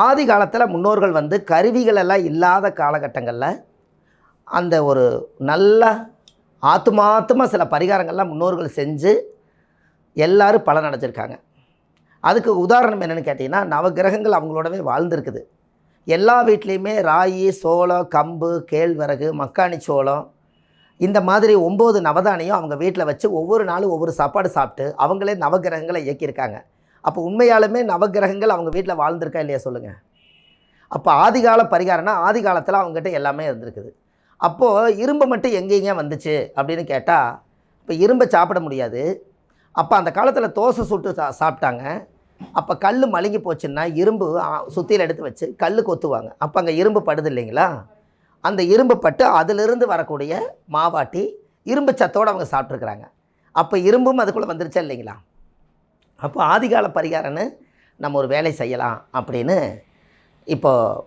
ஆதி காலத்தில் முன்னோர்கள் வந்து கருவிகள் எல்லாம் இல்லாத காலகட்டங்களில் அந்த ஒரு நல்ல ஆத்துமாத்தமாக சில பரிகாரங்கள்லாம் முன்னோர்கள் செஞ்சு எல்லோரும் பலன் அடைஞ்சிருக்காங்க. அதுக்கு உதாரணம் என்னென்னு கேட்டிங்கன்னா நவகிரகங்கள் அவங்களோடவே வாழ்ந்துருக்குது. எல்லா வீட்லேயுமே ராகி சோளம் கம்பு கேழ்வரகு மக்காணி சோளம் இந்த மாதிரி ஒம்பது நவதானியம் அவங்க வீட்டில் வச்சு ஒவ்வொரு நாளும் ஒவ்வொரு சாப்பாடு சாப்பிட்டு அவங்களே நவகிரகங்களை இயக்கியிருக்காங்க. அப்போ உண்மையாலுமே நவகிரகங்கள் அவங்க வீட்டில் வாழ்ந்திருக்கா இல்லையா சொல்லுங்கள் அப்போ ஆதிகால பரிகாரம்னா ஆதி காலத்தில் அவங்ககிட்ட எல்லாமே இருந்திருக்குது. அப்போது இரும்பு மட்டும் எங்கேங்க வந்துச்சு அப்படின்னு கேட்டால் இப்போ இரும்பை சாப்பிட முடியாது. அப்போ அந்த காலத்தில் தோசை சுட்டு சா சாப்பிட்டாங்க. அப்போ கல் மழுங்கி போச்சுன்னா இரும்பு சுத்தியில் எடுத்து வச்சு கல் கொத்துவாங்க அப்போ அங்கே இரும்பு படுது இல்லைங்களா? அந்த இரும்பு பட்டு அதிலிருந்து வரக்கூடிய மாவாட்டி இரும்பு சத்தோடு அவங்க சாப்பிட்ருக்குறாங்க அப்போ இரும்பும் அதுக்குள்ளே வந்துருச்சா இல்லைங்களா? அப்போ ஆதிகால பரிகாரம்னு நம்ம ஒரு வேலை செய்யலாம் அப்படின்னு இப்போது